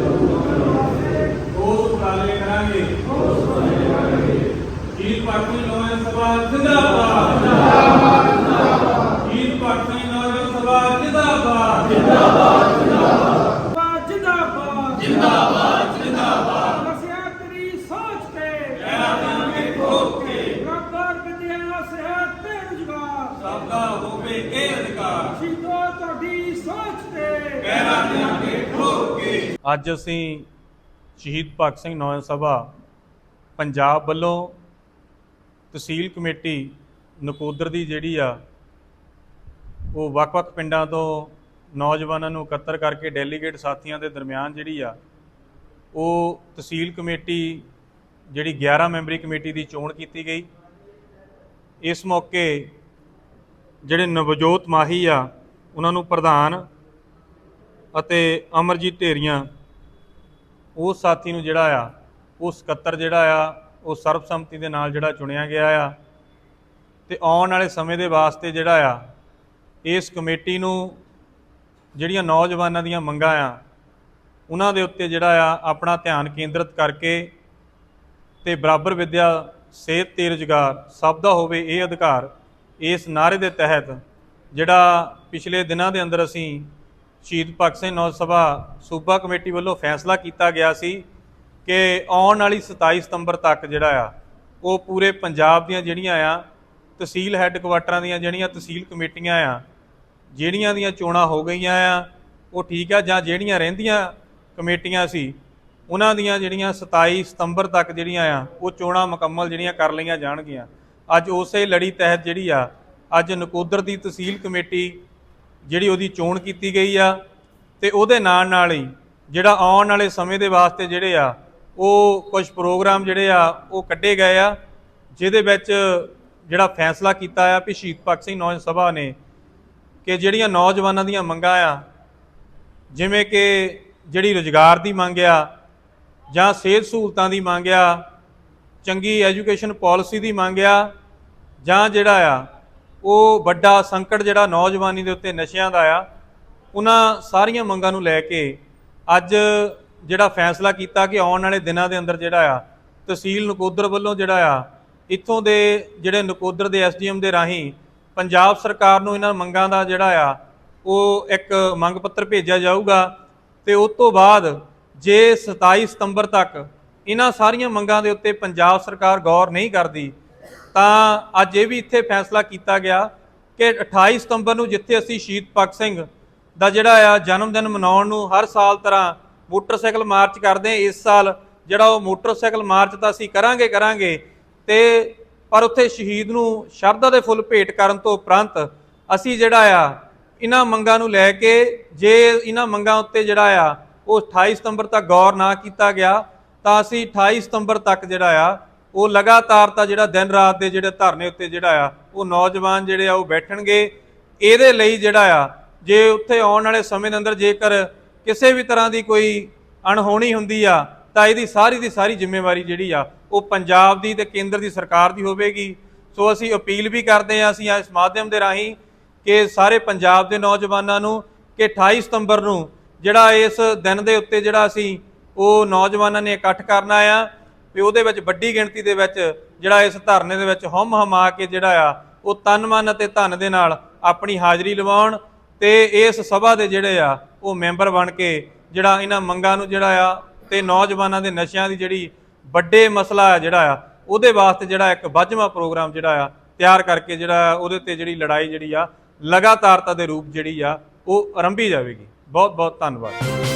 ਵਾਸਤੇ ਉਸ ਉਪਰਾਲੇ ਕਰਾਂਗੇ ਜੀਤ ਭਾਰਤੀ ਨੌਜਵਾਨ ਸਭਾ ਜਿੰਦਾਬਾਦ ਜੀਤ ਭਾਰਤੀ ਨੌਜਵਾਨ ਸਭਾ ਜਿੰਦਾਬਾਦ ਜਿੰਦਾਬਾਦ ਜਿੰਦਾਬਾਦ ਜਿੰਦਾਬਾਦ ਜਿੰਦਾਬਾਦ ਨਸਿਆ ਤੇਰੀ ਸੋਚ ਤੇ ਕਹਿਣਾ ਦਿਆਂਗੇ ਠੋਕ ਕੇ ਬਰਾਬਰ ਵਿਦਿਆ ਸਿਹਤ ਤੇ ਰੁਜ਼ਗਾਰ ਸਭ ਦਾ ਹੋਵੇ ਇਹ ਅਧਿਕਾਰ ਸ਼ੀਤੋ ਤੁਹਾਡੀ ਸੋਚ ਤੇ ਕਹਿਣਾ ਦਿਆਂਗੇ ਅੱਜ ਅਸੀਂ ਸ਼ਹੀਦ ਭਗਤ ਸਿੰਘ ਨੌਜਵਾਨ ਸਭਾ ਪੰਜਾਬ ਵੱਲੋਂ ਤਹਿਸੀਲ ਕਮੇਟੀ ਨਕੋਦਰ ਦੀ ਜਿਹੜੀ ਆ, ਉਹ ਵੱਖ-ਵੱਖ ਪਿੰਡਾਂ ਤੋਂ ਨੌਜਵਾਨਾਂ ਨੂੰ ਇਕੱਤਰ ਕਰਕੇ ਡੈਲੀਗੇਟ ਸਾਥੀਆਂ ਦੇ ਦਰਮਿਆਨ ਜਿਹੜੀ ਆ, ਉਹ ਤਹਿਸੀਲ ਕਮੇਟੀ ਜਿਹੜੀ 11 ਮੈਂਬਰੀ ਕਮੇਟੀ ਦੀ ਚੋਣ ਕੀਤੀ ਗਈ। ਇਸ ਮੌਕੇ ਜਿਹੜੇ ਨਵਜੋਤ ਮਾਹੀ ਆ, ਉਹਨਾਂ ਨੂੰ ਪ੍ਰਧਾਨ ਅਤੇ ਅਮਰਜੀਤ ਢੇਰੀਆਂ, ਉਸ ਸਾਥੀ ਨੂੰ ਜਿਹੜਾ ਆ, ਉਹ ਸਕੱਤਰ ਜਿਹੜਾ ਆ, ਉਹ ਸਰਬਸੰਮਤੀ ਦੇ ਨਾਲ ਜਿਹੜਾ ਚੁਣਿਆ ਗਿਆ ਆ ਤੇ ਆਉਣ ਵਾਲੇ ਸਮੇਂ ਦੇ ਵਾਸਤੇ ਜਿਹੜਾ ਆ, ਇਸ ਕਮੇਟੀ ਨੂੰ ਜਿਹੜੀਆਂ ਨੌਜਵਾਨਾਂ ਦੀਆਂ ਮੰਗਾਂ ਆ, ਉਹਨਾਂ ਦੇ ਉੱਤੇ ਜਿਹੜਾ ਆ, ਆਪਣਾ ਧਿਆਨ ਕੇਂਦਰਿਤ ਕਰਕੇ ਤੇ ਬਰਾਬਰ ਵਿੱਦਿਆ, ਸਿਹਤ ਤੇ ਰੁਜ਼ਗਾਰ ਸਭ ਦਾ ਹੋਵੇ ਇਹ ਅਧਿਕਾਰ, ਇਸ ਨਾਅਰੇ ਦੇ ਤਹਿਤ ਜਿਹੜਾ ਪਿਛਲੇ ਦਿਨਾਂ ਦੇ ਅੰਦਰ ਅਸੀਂ ਸ਼ਹੀਦ ਭਗਤ ਸਿੰਘ ਨੌਜ ਸਭਾ ਸੂਬਾ ਕਮੇਟੀ ਵੱਲੋਂ ਫੈਸਲਾ ਕੀਤਾ ਗਿਆ ਸੀ ਕਿ ਆਉਣ ਵਾਲੀ 27 ਸਤੰਬਰ ਤੱਕ ਜਿਹੜਾ ਆ, ਉਹ ਪੂਰੇ ਪੰਜਾਬ ਦੀਆਂ ਜਿਹੜੀਆਂ ਆ, ਤਹਿਸੀਲ ਹੈੱਡਕੁਆਟਰਾਂ ਦੀਆਂ ਜਿਹੜੀਆਂ ਤਹਿਸੀਲ ਕਮੇਟੀਆਂ ਆ, ਜਿਹੜੀਆਂ ਦੀਆਂ ਚੋਣਾਂ ਹੋ ਗਈਆਂ ਆ, ਉਹ ਠੀਕ ਆ ਜਾਂ ਜਿਹੜੀਆਂ ਰਹਿੰਦੀਆਂ ਕਮੇਟੀਆਂ ਸੀ, ਉਹਨਾਂ ਦੀਆਂ ਜਿਹੜੀਆਂ 27 ਸਤੰਬਰ ਤੱਕ ਜਿਹੜੀਆਂ ਆ, ਉਹ ਚੋਣਾਂ ਮੁਕੰਮਲ ਜਿਹੜੀਆਂ ਕਰ ਲਈਆਂ ਜਾਣਗੀਆਂ। ਅੱਜ ਉਸੇ ਲੜੀ ਤਹਿਤ ਜਿਹੜੀ ਆ, ਅੱਜ ਨਕੋਦਰ ਦੀ ਤਹਿਸੀਲ ਕਮੇਟੀ ਜਿਹੜੀ ਉਹਦੀ ਚੋਣ ਕੀਤੀ ਗਈ ਆ ਤੇ ਉਹਦੇ ਨਾਲ ਨਾਲ ਹੀ ਜਿਹੜਾ ਆਉਣ ਵਾਲੇ ਸਮੇਂ ਦੇ ਵਾਸਤੇ ਜਿਹੜੇ ਆ, ਉਹ ਕੁਝ ਪ੍ਰੋਗਰਾਮ ਜਿਹੜੇ ਆ, ਉਹ ਕੱਢੇ ਗਏ ਆ, ਜਿਹਦੇ ਵਿੱਚ ਜਿਹੜਾ ਫੈਸਲਾ ਕੀਤਾ ਆ ਵੀ ਸ਼ਹੀਦ ਭਗਤ ਸਿੰਘ ਨੌਜਵਾਨ ਸਭਾ ਨੇ ਕਿ ਜਿਹੜੀਆਂ ਨੌਜਵਾਨਾਂ ਦੀਆਂ ਮੰਗਾਂ ਆ, ਜਿਵੇਂ ਕਿ ਜਿਹੜੀ ਰੁਜ਼ਗਾਰ ਦੀ ਮੰਗ ਆ ਜਾਂ ਸਿਹਤ ਸਹੂਲਤਾਂ ਦੀ ਮੰਗ ਆ, ਚੰਗੀ ਐਜੂਕੇਸ਼ਨ ਪਾਲਿਸੀ ਦੀ ਮੰਗ ਆ ਜਾਂ ਜਿਹੜਾ ਆ ਉਹ ਵੱਡਾ ਸੰਕਟ ਜਿਹੜਾ ਨੌਜਵਾਨੀ ਦੇ ਉੱਤੇ ਨਸ਼ਿਆਂ ਦਾ ਆ, ਉਹਨਾਂ ਸਾਰੀਆਂ ਮੰਗਾਂ ਨੂੰ ਲੈ ਕੇ ਅੱਜ ਜਿਹੜਾ ਫੈਸਲਾ ਕੀਤਾ ਕਿ ਆਉਣ ਵਾਲੇ ਦਿਨਾਂ ਦੇ ਅੰਦਰ ਜਿਹੜਾ ਆ, ਤਹਿਸੀਲ ਨਕੋਦਰ ਵੱਲੋਂ ਜਿਹੜਾ ਆ, ਇੱਥੋਂ ਦੇ ਜਿਹੜੇ ਨਕੋਦਰ ਦੇ ਐਸਡੀਐਮ ਦੇ ਰਾਹੀਂ ਪੰਜਾਬ ਸਰਕਾਰ ਨੂੰ ਇਹਨਾਂ ਮੰਗਾਂ ਦਾ ਜਿਹੜਾ ਆ, ਉਹ ਇੱਕ ਮੰਗ ਪੱਤਰ ਭੇਜਿਆ ਜਾਊਗਾ ਤੇ ਉਸ ਤੋਂ ਬਾਅਦ ਜੇ 27 ਸਤੰਬਰ ਤੱਕ ਇਹਨਾਂ ਸਾਰੀਆਂ ਮੰਗਾਂ ਦੇ ਉੱਤੇ ਪੰਜਾਬ ਸਰਕਾਰ ਗੌਰ ਨਹੀਂ ਕਰਦੀ ਤਾਂ ਅੱਜ ਇਹ ਵੀ ਇੱਥੇ ਫੈਸਲਾ ਕੀਤਾ ਗਿਆ ਕਿ 28 ਸਤੰਬਰ ਨੂੰ ਜਿੱਥੇ ਅਸੀਂ ਸ਼ਹੀਦ ਭਗਤ ਸਿੰਘ ਦਾ ਜਿਹੜਾ ਆ ਜਨਮ ਦਿਨ ਮਨਾਉਣ ਨੂੰ ਹਰ ਸਾਲ ਤਰ੍ਹਾਂ ਮੋਟਰਸਾਈਕਲ ਮਾਰਚ ਕਰਦੇ ਇਸ ਸਾਲ ਜਿਹੜਾ ਉਹ ਮੋਟਰਸਾਈਕਲ ਮਾਰਚ ਤਾਂ ਅਸੀਂ ਕਰਾਂਗੇ ਕਰਾਂਗੇ। ਤੇ ਪਰ ਉੱਥੇ ਸ਼ਹੀਦ ਨੂੰ ਸ਼ਰਧਾ ਦੇ ਫੁੱਲ ਭੇਟ ਕਰਨ ਤੋਂ ਉਪਰੰਤ ਅਸੀਂ ਜਿਹੜਾ ਆ ਇਹਨਾਂ ਮੰਗਾਂ ਨੂੰ ਲੈ ਕੇ ਜੇ ਇਹਨਾਂ ਮੰਗਾਂ ਉੱਤੇ ਜਿਹੜਾ ਆ ਉਹ 28 ਸਤੰਬਰ ਤੱਕ ਗੌਰ ਨਾ ਕੀਤਾ ਗਿਆ, ਤਾਂ ਅਸੀਂ 28 ਸਤੰਬਰ ਤੱਕ ਜਿਹੜਾ ਆ ਉਹ ਲਗਾਤਾਰ ਤਾਂ ਜਿਹੜਾ ਦਿਨ ਰਾਤ ਦੇ ਜਿਹੜੇ ਧਰਨੇ ਉੱਤੇ ਜਿਹੜਾ ਆ, ਉਹ ਨੌਜਵਾਨ ਜਿਹੜੇ ਆ ਉਹ ਬੈਠਣਗੇ। ਇਹਦੇ ਲਈ ਜਿਹੜਾ ਆ, ਜੇ ਉੱਥੇ ਆਉਣ ਵਾਲੇ ਸਮੇਂ ਦੇ ਅੰਦਰ ਜੇਕਰ ਕਿਸੇ ਵੀ ਤਰ੍ਹਾਂ ਦੀ ਕੋਈ ਅਣਹੋਣੀ ਹੁੰਦੀ ਆ, ਤਾਂ ਇਹਦੀ ਸਾਰੀ ਦੀ ਸਾਰੀ ਜ਼ਿੰਮੇਵਾਰੀ ਜਿਹੜੀ ਆ, ਉਹ ਪੰਜਾਬ ਦੀ ਤੇ ਕੇਂਦਰ ਦੀ ਸਰਕਾਰ ਦੀ ਹੋਵੇਗੀ। ਸੋ ਅਸੀਂ ਅਪੀਲ ਵੀ ਕਰਦੇ ਆ ਅਸੀਂ ਇਸ ਮਾਧਿਅਮ ਦੇ ਰਾਹੀਂ ਕਿ ਸਾਰੇ ਪੰਜਾਬ ਦੇ ਨੌਜਵਾਨਾਂ ਨੂੰ ਕਿ 28 ਸਤੰਬਰ ਨੂੰ ਜਿਹੜਾ ਇਸ ਦਿਨ ਦੇ ਉੱਤੇ ਜਿਹੜਾ ਅਸੀਂ ਉਹ ਨੌਜਵਾਨਾਂ ਨੇ ਇਕੱਠ ਕਰਨਾ ਆ ਵੀ ਉਹਦੇ ਵਿੱਚ ਵੱਡੀ ਗਿਣਤੀ ਦੇ ਵਿੱਚ ਜਿਹੜਾ ਇਸ ਧਰਨੇ ਦੇ ਵਿੱਚ ਹਮ ਹਮਾ ਕੇ ਜਿਹੜਾ ਆ, ਉਹ ਤਨ ਮਨ ਅਤੇ ਧਨ ਦੇ ਨਾਲ ਆਪਣੀ ਹਾਜ਼ਰੀ ਲਵਾਉਣ ਤੇ ਇਸ ਸਭਾ ਦੇ ਜਿਹੜੇ ਆ, ਉਹ ਮੈਂਬਰ ਬਣ ਕੇ ਜਿਹੜਾ ਇਹਨਾਂ ਮੰਗਾਂ ਨੂੰ ਜਿਹੜਾ ਆ ਤੇ ਨੌਜਵਾਨਾਂ ਦੇ ਨਸ਼ਿਆਂ ਦੀ ਜਿਹੜੀ ਵੱਡੇ ਮਸਲਾ ਆ ਜਿਹੜਾ ਆ, ਉਹਦੇ ਵਾਸਤੇ ਜਿਹੜਾ ਇੱਕ ਵੱਜਵਾਂ ਪ੍ਰੋਗਰਾਮ ਜਿਹੜਾ ਆ, ਤਿਆਰ ਕਰਕੇ ਜਿਹੜਾ ਉਹਦੇ ਤੇ ਜਿਹੜੀ ਲੜਾਈ ਜਿਹੜੀ ਆ, ਲਗਾਤਾਰਤਾ ਦੇ ਰੂਪ ਜਿਹੜੀ ਆ, ਉਹ ਆਰੰਭੀ ਜਾਵੇਗੀ। ਬਹੁਤ ਬਹੁਤ ਧੰਨਵਾਦ।